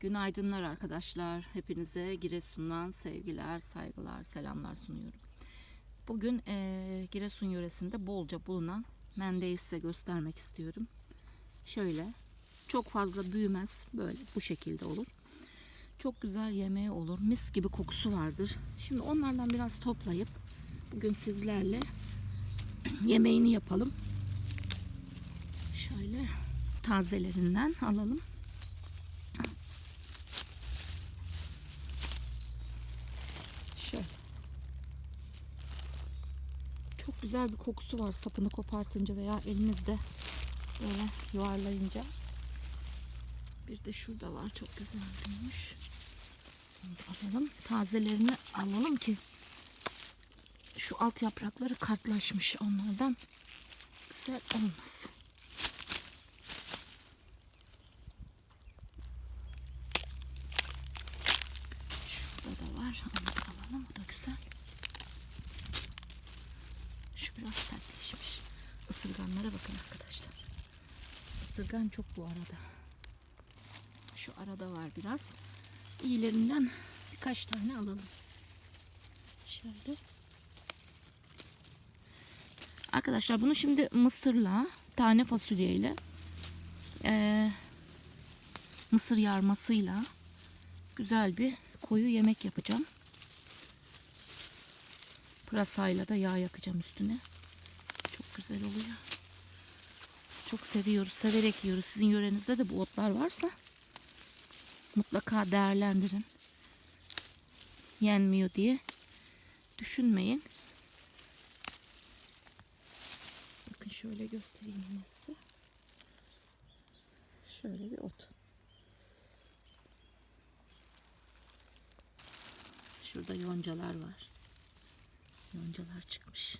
Günaydınlar arkadaşlar. Hepinize Giresun'dan sevgiler, saygılar, selamlar sunuyorum. Bugün eee, Giresun yöresinde bolca bulunan mendeyi size göstermek istiyorum. Şöyle çok fazla büyümez. Böyle bu şekilde olur. Çok güzel yemeği olur. Mis gibi kokusu vardır. Şimdi onlardan biraz toplayıp bugün sizlerle yemeğini yapalım. Şöyle tazelerinden alalım. Şöyle. Çok güzel bir kokusu var sapını kopartınca veya elinizde böyle yuvarlayınca. Bir de şurada var çok güzel büyümüş. Alalım. Tazelerini alalım ki şu alt yaprakları kartlaşmış onlardan güzel olmaz. Şurada da var. Onu da alalım. Bu da güzel. Şu biraz sertleşmiş. Isırganlara bakın arkadaşlar. Isırgan çok bu arada. Şu arada var biraz. İyilerinden birkaç tane alalım. Şöyle. Arkadaşlar bunu şimdi mısırla, tane fasulyeyle, eee, mısır yarmasıyla güzel bir koyu yemek yapacağım. Pırasayla da yağ yakacağım üstüne. Çok güzel oluyor. Çok seviyoruz, severek yiyoruz. Sizin yörenizde de bu otlar varsa mutlaka değerlendirin. Yenmiyor diye düşünmeyin. Bakın şöyle göstereyim size. Şöyle bir ot. Şurada yoncalar var. Yoncalar çıkmış.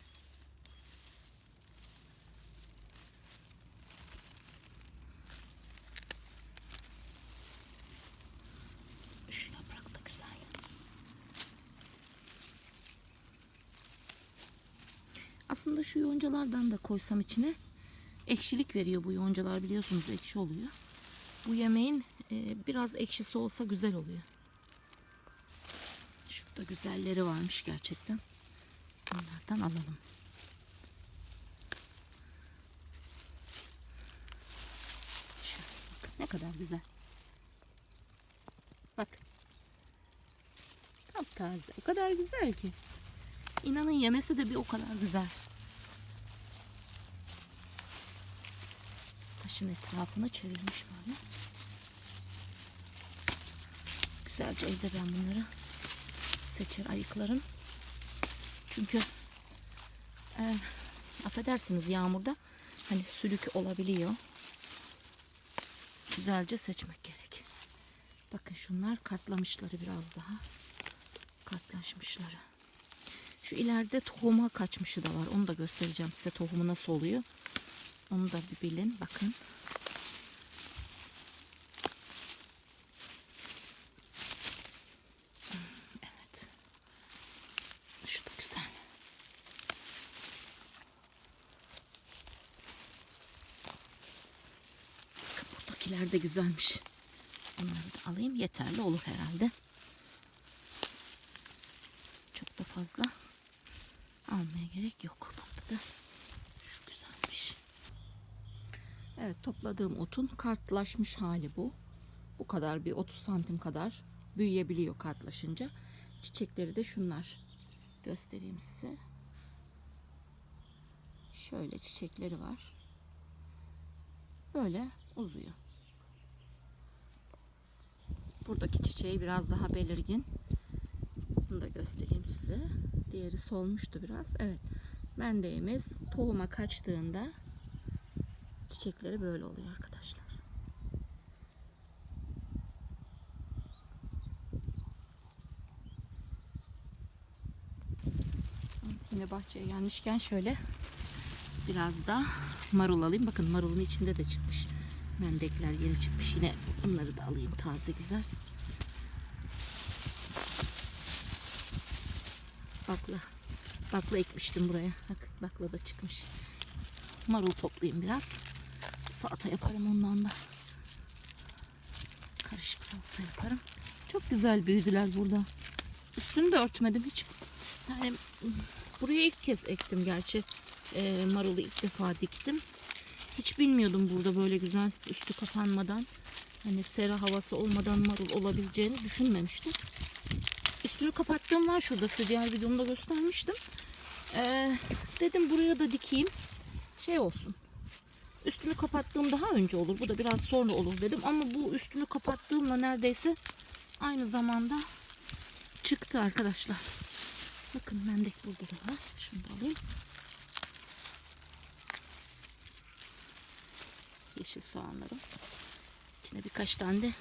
Şu yaprak da güzel. Aslında şu yoncalardan da koysam içine ekşilik veriyor bu yoncalar biliyorsunuz ekşi oluyor. Bu yemeğin e, biraz ekşisi olsa güzel oluyor. Şurada güzelleri varmış gerçekten. Onlardan alalım. Şöyle bakın ne kadar güzel. Bak. Taptaze. O kadar güzel ki. İnanın yemesi de bir o kadar güzel. Taşın etrafını çevirmiş böyle. Güzelce evde ben bunları seçer ayıklarım. Çünkü e, affedersiniz yağmurda hani sülük olabiliyor. Güzelce seçmek gerek. Bakın şunlar kartlamışları biraz daha. Kartlaşmışları. Şu ileride tohuma kaçmışı da var. Onu da göstereceğim size tohumu nasıl oluyor. Onu da bir bilin. Bakın. Evet. Şu da güzel. Bakın buradakiler de güzelmiş. Bunları da alayım. Yeterli olur herhalde. Çok da fazla almaya gerek yok. Burada da şu güzelmiş. Evet topladığım otun kartlaşmış hali bu. Bu kadar bir 30 santim kadar büyüyebiliyor kartlaşınca. Çiçekleri de şunlar. Göstereyim size. Şöyle çiçekleri var. Böyle uzuyor. Buradaki çiçeği biraz daha belirgin. Bunu da göstereyim size. Diğeri solmuştu biraz. Evet. Mendeğimiz tohuma kaçtığında çiçekleri böyle oluyor arkadaşlar. Yine bahçeye gelmişken şöyle biraz da marul alayım. Bakın marulun içinde de çıkmış. Mendekler yeni çıkmış. Yine bunları da alayım taze güzel. Bakla. Bakla ekmiştim buraya. Bak bakla da çıkmış. Marul toplayayım biraz. Salata yaparım ondan da. Karışık salata yaparım. Çok güzel büyüdüler burada. Üstünü de örtmedim hiç. Yani buraya ilk kez ektim gerçi. Ee, marulu ilk defa diktim. Hiç bilmiyordum burada böyle güzel üstü kapanmadan hani sera havası olmadan marul olabileceğini düşünmemiştim. Üstünü kapattığım var şurada size diğer videomda göstermiştim. Ee, dedim buraya da dikeyim. Şey olsun. Üstünü kapattığım daha önce olur. Bu da biraz sonra olur dedim. Ama bu üstünü kapattığımla neredeyse aynı zamanda çıktı arkadaşlar. Bakın mendek burada da var. Şunu da alayım. Yeşil soğanlarım. İçine birkaç tane de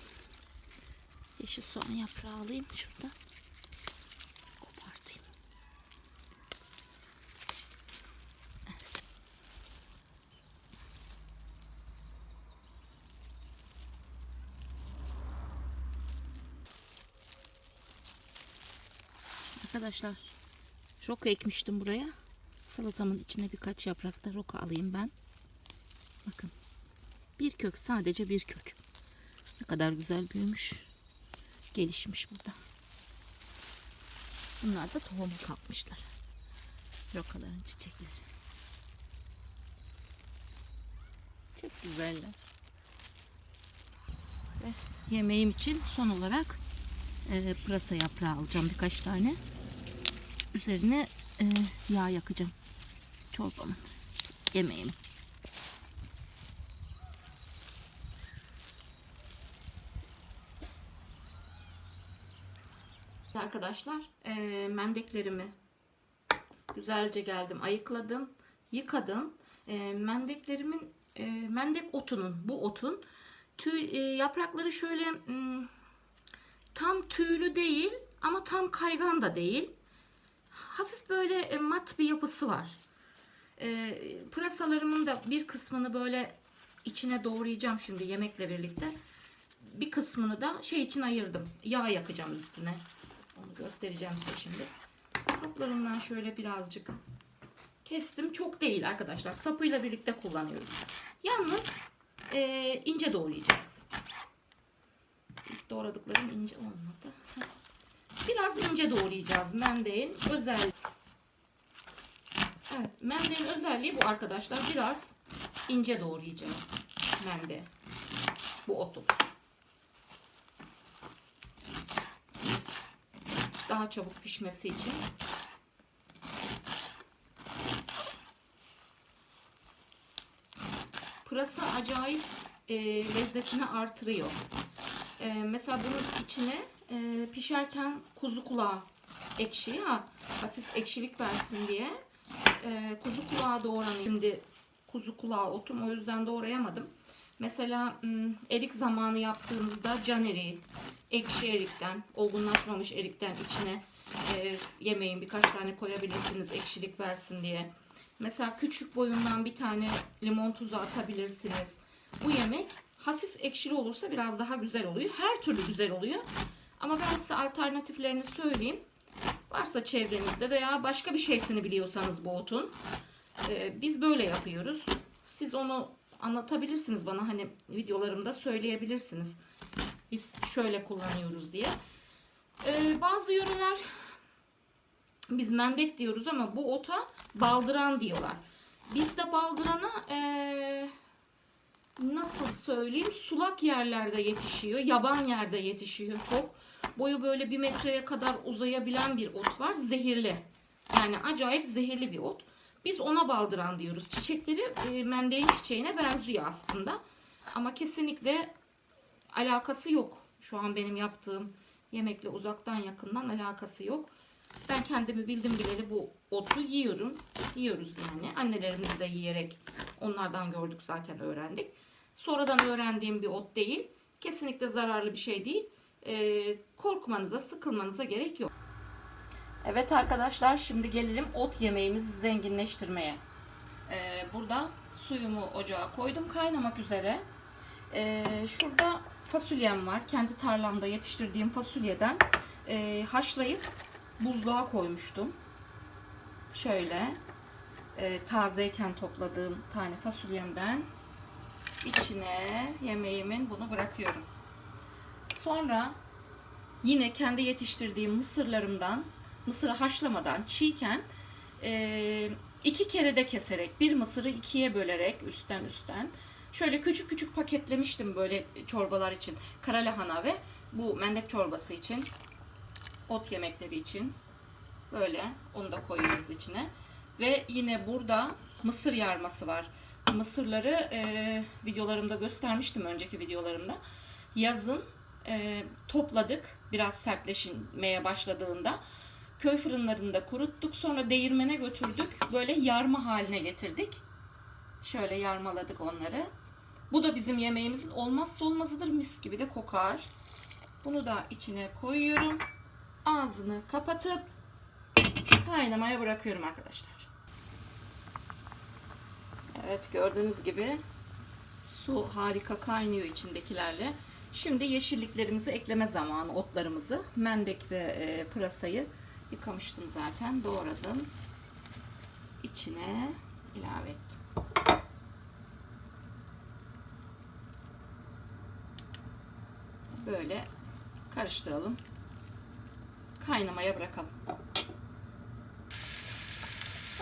yeşil soğan yaprağı alayım şurada. Arkadaşlar roka ekmiştim buraya. Salatamın içine birkaç yaprak da roka alayım ben. Bakın. Bir kök sadece bir kök. Ne kadar güzel büyümüş. Gelişmiş burada. Bunlar da tohuma kalkmışlar. Rokaların çiçekleri. Çok güzeller. Ve yemeğim için son olarak e, pırasa yaprağı alacağım birkaç tane. Üzerine e, yağ yakacağım. Çorbamın, yemeğimin. Arkadaşlar e, mendeklerimi güzelce geldim ayıkladım yıkadım e, mendeklerimin e, mendek otunun bu otun tüy e, yaprakları şöyle hmm, tam tüylü değil ama tam kaygan da değil hafif böyle e, mat bir yapısı var e, pırasalarımın da bir kısmını böyle içine doğrayacağım şimdi yemekle birlikte bir kısmını da şey için ayırdım yağ yakacağım üstüne onu göstereceğim size şimdi. Saplarından şöyle birazcık kestim. Çok değil arkadaşlar. Sapıyla birlikte kullanıyoruz. Yalnız e, ince doğrayacağız. İlk doğradıklarım ince olmadı. Biraz ince doğrayacağız. Mendeğin özel. Evet, mendeğin özelliği bu arkadaşlar. Biraz ince doğrayacağız. Mende. Bu otu. daha çabuk pişmesi için. Pırasa acayip e, lezzetini artırıyor. E, mesela bunun içine e, pişerken kuzu kulağı ekşi ya hafif ekşilik versin diye e, kuzu kulağı doğranıyor. Şimdi kuzu kulağı otum o yüzden doğrayamadım. Mesela erik zamanı yaptığımızda can eriği, ekşi erikten, olgunlaşmamış erikten içine e, yemeğin birkaç tane koyabilirsiniz ekşilik versin diye. Mesela küçük boyundan bir tane limon tuzu atabilirsiniz. Bu yemek hafif ekşili olursa biraz daha güzel oluyor. Her türlü güzel oluyor. Ama ben size alternatiflerini söyleyeyim. Varsa çevrenizde veya başka bir şeysini biliyorsanız bu otun. E, biz böyle yapıyoruz. Siz onu anlatabilirsiniz bana hani videolarımda söyleyebilirsiniz. Biz şöyle kullanıyoruz diye. Ee, bazı yöreler biz mendek diyoruz ama bu ota baldıran diyorlar. Bizde baldırana ee, nasıl söyleyeyim sulak yerlerde yetişiyor. Yaban yerde yetişiyor çok. Boyu böyle bir metreye kadar uzayabilen bir ot var. Zehirli. Yani acayip zehirli bir ot. Biz ona baldıran diyoruz. Çiçekleri e, mendeğin çiçeğine benziyor aslında. Ama kesinlikle alakası yok. Şu an benim yaptığım yemekle uzaktan yakından alakası yok. Ben kendimi bildim bileli bu otu yiyorum. Yiyoruz yani. Annelerimiz de yiyerek onlardan gördük zaten öğrendik. Sonradan öğrendiğim bir ot değil. Kesinlikle zararlı bir şey değil. Ee, korkmanıza, sıkılmanıza gerek yok. Evet arkadaşlar şimdi gelelim ot yemeğimizi zenginleştirmeye. Ee, burada suyumu ocağa koydum kaynamak üzere. Ee, şurada fasulyem var. Kendi tarlamda yetiştirdiğim fasulyeden e, haşlayıp buzluğa koymuştum. Şöyle e, tazeyken topladığım tane fasulyemden içine yemeğimin bunu bırakıyorum. Sonra yine kendi yetiştirdiğim mısırlarımdan mısırı haşlamadan çiğken e, iki kere de keserek bir mısırı ikiye bölerek üstten üstten şöyle küçük küçük paketlemiştim böyle çorbalar için kara lahana ve bu mendek çorbası için ot yemekleri için. Böyle onu da koyuyoruz içine. Ve yine burada mısır yarması var. Mısırları e, videolarımda göstermiştim önceki videolarımda. Yazın e, topladık biraz sertleşmeye başladığında. Köy fırınlarında kuruttuk sonra değirmene götürdük böyle yarma haline getirdik. Şöyle yarmaladık onları. Bu da bizim yemeğimizin olmazsa olmazıdır mis gibi de kokar. Bunu da içine koyuyorum. Ağzını kapatıp kaynamaya bırakıyorum arkadaşlar. Evet gördüğünüz gibi su harika kaynıyor içindekilerle Şimdi yeşilliklerimizi ekleme zamanı, otlarımızı. Mendek ve e, pırasayı yıkamıştım zaten. Doğradım. İçine ilave ettim. Böyle karıştıralım. Kaynamaya bırakalım.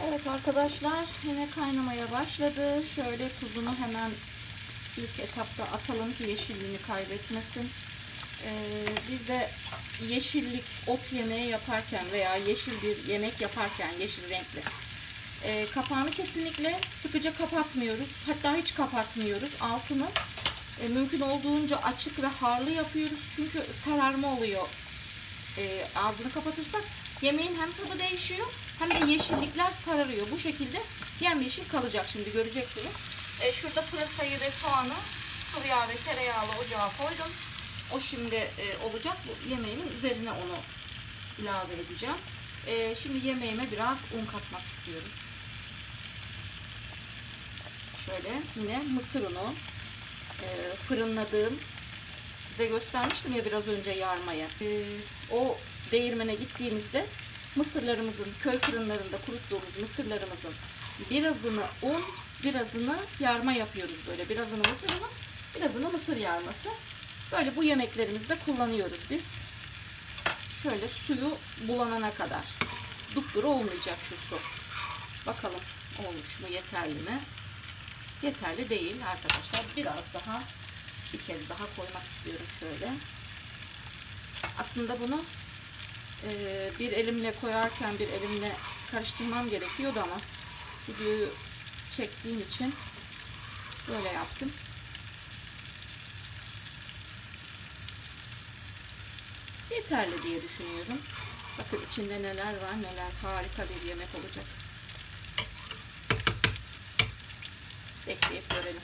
Evet arkadaşlar yine kaynamaya başladı. Şöyle tuzunu hemen ilk etapta atalım ki yeşilliğini kaybetmesin. Ee, biz de yeşillik ot yemeği yaparken veya yeşil bir yemek yaparken yeşil renkli e, kapağını kesinlikle sıkıca kapatmıyoruz. Hatta hiç kapatmıyoruz. Altını e, mümkün olduğunca açık ve harlı yapıyoruz. Çünkü sararma oluyor. E, ağzını kapatırsak yemeğin hem tadı değişiyor hem de yeşillikler sararıyor. Bu şekilde yemyeşil kalacak şimdi göreceksiniz. E, şurada pırasayı ve soğanı sıvı yağ ve tereyağlı ocağa koydum. O şimdi e, olacak. Bu yemeğimin üzerine onu ilave edeceğim. E, şimdi yemeğime biraz un katmak istiyorum. Şöyle yine mısır unu e, fırınladığım size göstermiştim ya biraz önce yarmayı. E, o değirmene gittiğimizde mısırlarımızın köy fırınlarında kuruttuğumuz mısırlarımızın birazını un birazını yarma yapıyoruz böyle. Birazını mısır unu, birazını mısır yarması. Böyle bu yemeklerimizde kullanıyoruz biz. Şöyle suyu bulanana kadar. Dupduru olmayacak şu su. Bakalım olmuş mu, yeterli mi? Yeterli değil arkadaşlar. Biraz daha bir kez daha koymak istiyorum şöyle. Aslında bunu e, bir elimle koyarken bir elimle karıştırmam gerekiyordu ama videoyu çektiğim için böyle yaptım. Yeterli diye düşünüyorum. Bakın içinde neler var neler harika bir yemek olacak. Bekleyip görelim.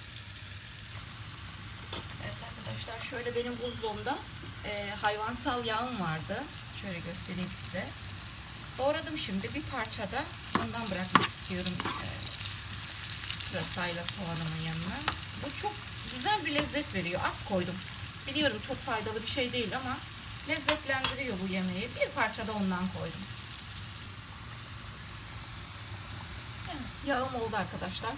Evet arkadaşlar şöyle benim buzluğumda e, hayvansal yağım vardı. Şöyle göstereyim size. Doğradım şimdi bir parçada ondan bırakmak istiyorum. E, pırasayla soğanımın yanına. Bu çok güzel bir lezzet veriyor. Az koydum. Biliyorum çok faydalı bir şey değil ama lezzetlendiriyor bu yemeği. Bir parça da ondan koydum. Yağım oldu arkadaşlar.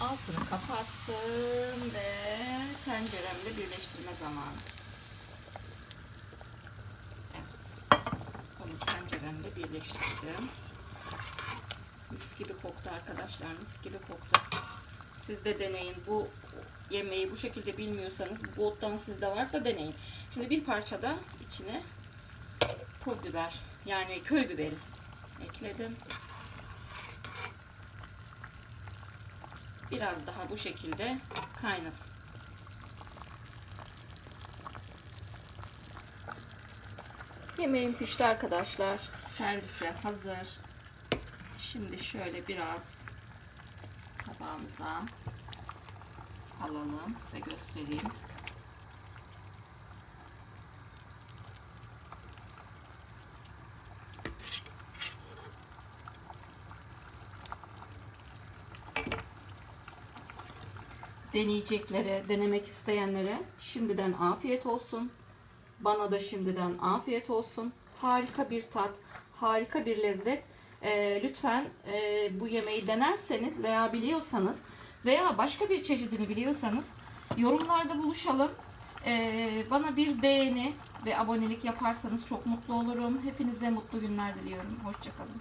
Altını kapattım ve tenceremle birleştirme zamanı. Evet. Onu tenceremle birleştirdim. Mis gibi koktu arkadaşlar. Mis gibi koktu. Siz de deneyin. Bu yemeği bu şekilde bilmiyorsanız bu ottan sizde varsa deneyin. Şimdi bir parça da içine pul biber yani köy biberi ekledim. Biraz daha bu şekilde kaynasın. Yemeğim pişti arkadaşlar. Servise hazır. Şimdi şöyle biraz tabağımıza alalım. Size göstereyim. Deneyeceklere, denemek isteyenlere şimdiden afiyet olsun. Bana da şimdiden afiyet olsun. Harika bir tat, harika bir lezzet. E, lütfen e, bu yemeği denerseniz veya biliyorsanız veya başka bir çeşidini biliyorsanız yorumlarda buluşalım. Ee, bana bir beğeni ve abonelik yaparsanız çok mutlu olurum. Hepinize mutlu günler diliyorum. Hoşçakalın.